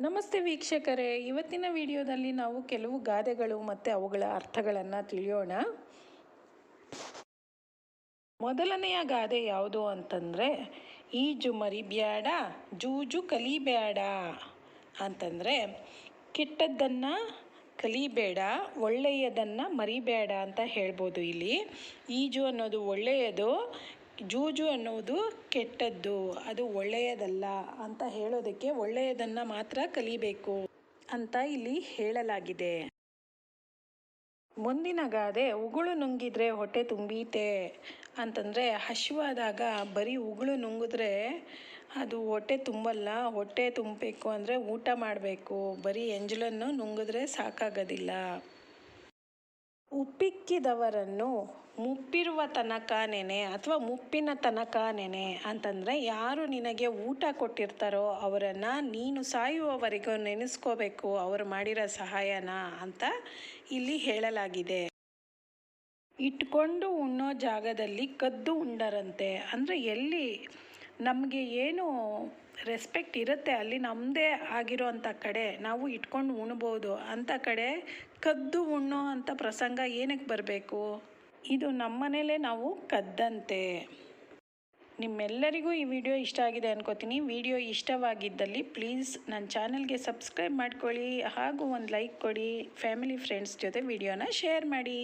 ನಮಸ್ತೆ ವೀಕ್ಷಕರೇ. ಇವತ್ತಿನ ವಿಡಿಯೋದಲ್ಲಿ ನಾವು ಕೆಲವು ಗಾದೆಗಳು ಮತ್ತು ಅವುಗಳ ಅರ್ಥಗಳನ್ನು ತಿಳಿಯೋಣ. ಮೊದಲನೆಯ ಗಾದೆ ಯಾವುದು ಅಂತಂದರೆ, ಈಜು ಮರಿಬ್ಯಾಡ ಜೂಜು ಕಲಿಬೇಡ ಅಂತಂದರೆ, ಕೆಟ್ಟದ್ದನ್ನು ಕಲಿಬೇಡ, ಒಳ್ಳೆಯದನ್ನು ಮರಿಬೇಡ ಅಂತ ಹೇಳ್ಬೋದು ಇಲ್ಲಿ. ಈಜು ಅನ್ನೋದು ಒಳ್ಳೆಯದು ಜೂಜು ಅನ್ನೋದು ಕೆಟ್ಟದ್ದು, ಅದು ಒಳ್ಳೆಯದಲ್ಲ ಅಂತ ಹೇಳೋದಕ್ಕೆ ಒಳ್ಳೆಯದನ್ನು ಮಾತ್ರ ಕಲಿಬೇಕು ಅಂತ ಇಲ್ಲಿ ಹೇಳಲಾಗಿದೆ. ಮುಂದಿನ ಗಾದೆ, ಉಗುಳು ನುಂಗಿದ್ರೆ ಹೊಟ್ಟೆ ತುಂಬೀತೆ ಅಂತಂದರೆ ಹಸಿವಾದಾಗ ಬರೀ ಉಗುಳು ನುಂಗಿದ್ರೆ ಅದು ಹೊಟ್ಟೆ ತುಂಬಲ್ಲ, ಹೊಟ್ಟೆ ತುಂಬಬೇಕು ಅಂದರೆ ಊಟ ಮಾಡಬೇಕು, ಬರೀ ಎಂಜಲನ್ನು ನುಂಗಿದ್ರೆ ಸಾಕಾಗೋದಿಲ್ಲ. ಉಪ್ಪಿಕ್ಕಿದವರನ್ನು ಮುಪ್ಪಿರುವ ತನಕ ನೆನೆ ಅಥವಾ ಮುಪ್ಪಿನ ತನಕ ನೆನೆ ಅಂತಂದರೆ ಯಾರು ನಿನಗೆ ಊಟ ಕೊಟ್ಟಿರ್ತಾರೋ ಅವರನ್ನು ನೀನು ಸಾಯುವವರೆಗೂ ನೆನೆಸ್ಕೋಬೇಕು, ಅವರು ಮಾಡಿರೋ ಸಹಾಯನ ಅಂತ ಇಲ್ಲಿ ಹೇಳಲಾಗಿದೆ. ಇಟ್ಕೊಂಡು ಉಣ್ಣೋ ಜಾಗದಲ್ಲಿ ಕದ್ದು ಉಂಡರಂತೆ. ಅಂದರೆ ಎಲ್ಲಿ ನಮಗೆ ಏನು ರೆಸ್ಪೆಕ್ಟ್ ಇರುತ್ತೆ ಅಲ್ಲಿ ನಮ್ಮದೇ ಆಗಿರೋ ಅಂಥ ಕಡೆ ನಾವು ಇಟ್ಕೊಂಡು ಉಣ್ಬೋದು ಅಂಥ ಕಡೆ ಕದ್ದು ಉಣ್ಣೋ ಅಂಥ ಪ್ರಸಂಗ ಏನಕ್ಕೆ ಬರಬೇಕು? ಇದು ನಮ್ಮನೇಲೇ ನಾವು ಕದ್ದಂತೆ. ನಿಮ್ಮೆಲ್ಲರಿಗೂ ಈ ವಿಡಿಯೋ ಇಷ್ಟ ಆಗಿದೆ ಅನ್ಕೋತೀನಿ. ವಿಡಿಯೋ ಇಷ್ಟವಾಗಿದ್ದಲ್ಲಿ ಪ್ಲೀಸ್ ನನ್ನ ಚಾನಲ್ಗೆ ಸಬ್ಸ್ಕ್ರೈಬ್ ಮಾಡ್ಕೊಳ್ಳಿ ಹಾಗೂ ಒಂದು ಲೈಕ್ ಕೊಡಿ. ಫ್ಯಾಮಿಲಿ ಫ್ರೆಂಡ್ಸ್ ಜೊತೆ ವಿಡಿಯೋನ ಶೇರ್ ಮಾಡಿ.